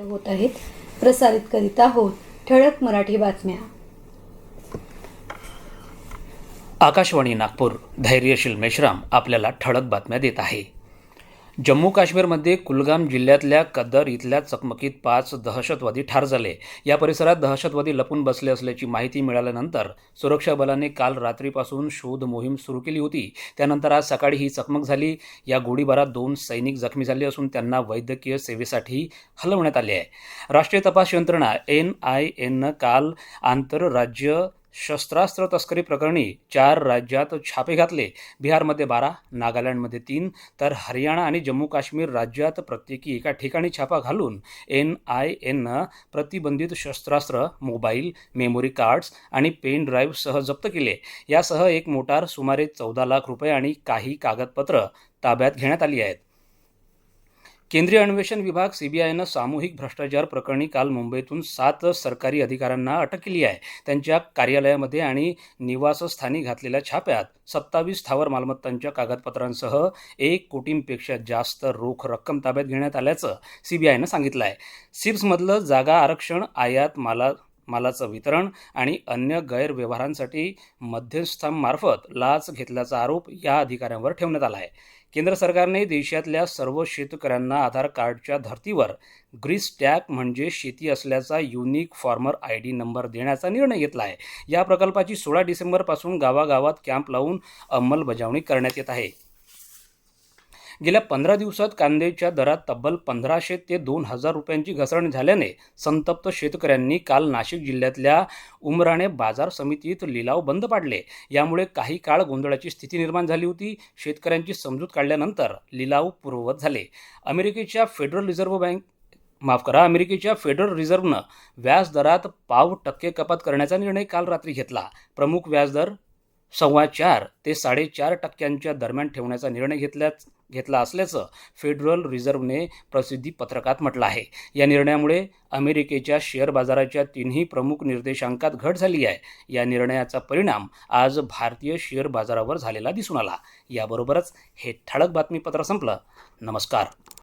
होत आहेत. प्रसारित करीत आहोत ठळक मराठी बातम्या. आकाशवाणी नागपूर धैर्यशील मेश्राम आपल्याला ठळक बातम्या देत आहे. जम्मू काश्मीरमध्ये कुलगाम जिल्ह्यातल्या कदर इथल्या चकमकीत पाच दहशतवादी ठार झाले. या परिसरात दहशतवादी लपून बसले असल्याची माहिती मिळाल्यानंतर सुरक्षा बलाने काल रात्रीपासून शोध मोहीम सुरू केली होती. त्यानंतर आज सकाळी ही चकमक झाली. या गोळीबारात दोन सैनिक जखमी झाले असून त्यांना वैद्यकीय सेवेसाठी हलवण्यात आले आहे. राष्ट्रीय तपास यंत्रणा एन आय एननं काल आंतरराज्य शस्त्रास्त्र तस्करी प्रकरणी चार राज्यात छापे घातले. बिहारमध्ये बारा नागालँडमध्ये तीन तर हरियाणा आणि जम्मू काश्मीर राज्यात प्रत्येकी एका ठिकाणी छापा घालून एन आय एननं प्रतिबंधित शस्त्रास्त्र मोबाईल मेमोरी कार्ड्स आणि पेन ड्राईव्हसह जप्त केले. यासह एक मोटार सुमारे चौदा लाख रुपये आणि काही कागदपत्र ताब्यात घेण्यात आली आहेत. केंद्रीय अन्वेषण विभाग सीबीआयनं सामूहिक भ्रष्टाचार प्रकरणी काल मुंबईतून सात सरकारी अधिकाऱ्यांना अटक केली आहे. त्यांच्या कार्यालयामध्ये आणि निवासस्थानी घातलेल्या छाप्यात सत्तावीस स्थावर मालमत्तांच्या कागदपत्रांसह एक कोटींपेक्षा जास्त रोख रक्कम ताब्यात घेण्यात आल्याचं सीबीआयनं सांगितलं आहे सिप्समधलं जागा आरक्षण आयात माला मालाचं वितरण आणि अन्य गैरव्यवहारांसाठी मध्यस्थांमार्फत लाच घेतल्याचा आरोप या अधिकाऱ्यांवर ठेवण्यात आला आहे. केंद्र सरकारने देशातल्या सर्व शेतकऱ्यांना आधार कार्डच्या धर्तीवर ग्रीस टॅग म्हणजे शेती असल्याचा unique farmer I D number देण्याचा निर्णय घेतला आहे. या प्रकल्पाची सोळा डिसेंबरपासून गावागावात कॅम्प लावून अंमलबजावणी करण्यात येत आहे. गेल्या पंधरा दिवसात कांद्याच्या दरात तब्बल पंधराशे ते दोन हजार रुपयांची घसरण झाल्याने संतप्त शेतकऱ्यांनी काल नाशिक जिल्ह्यातल्या उमराणे बाजार समितीत लिलाव बंद पाडले. यामुळे काही काळ गोंधळाची स्थिती निर्माण झाली होती. शेतकऱ्यांची समजूत काढल्यानंतर लिलाव पूर्ववत झाले. अमेरिकेच्या फेडरल रिझर्व्ह बँक माफ करा अमेरिकेच्या फेडरल रिझर्व्हनं व्याजदरात पाव टक्के कपात करण्याचा निर्णय काल रात्री घेतला. प्रमुख व्याजदर सव्वा चार ते साडेचार टक्क्यांच्या दरम्यान ठेवण्याचा निर्णय घेतल्याच घेतला असल्याचं फेडरल रिझर्व्हने प्रसिद्धी पत्रकात म्हटलं आहे. या निर्णयामुळे अमेरिकेच्या शेअर बाजाराच्या तिन्ही प्रमुख निर्देशांकात घट झाली आहे. या निर्णयाचा परिणाम आज भारतीय शेअर बाजारावर झालेला दिसून आला. याबरोबरच हे ठळक बातमीपत्र संपलं. नमस्कार.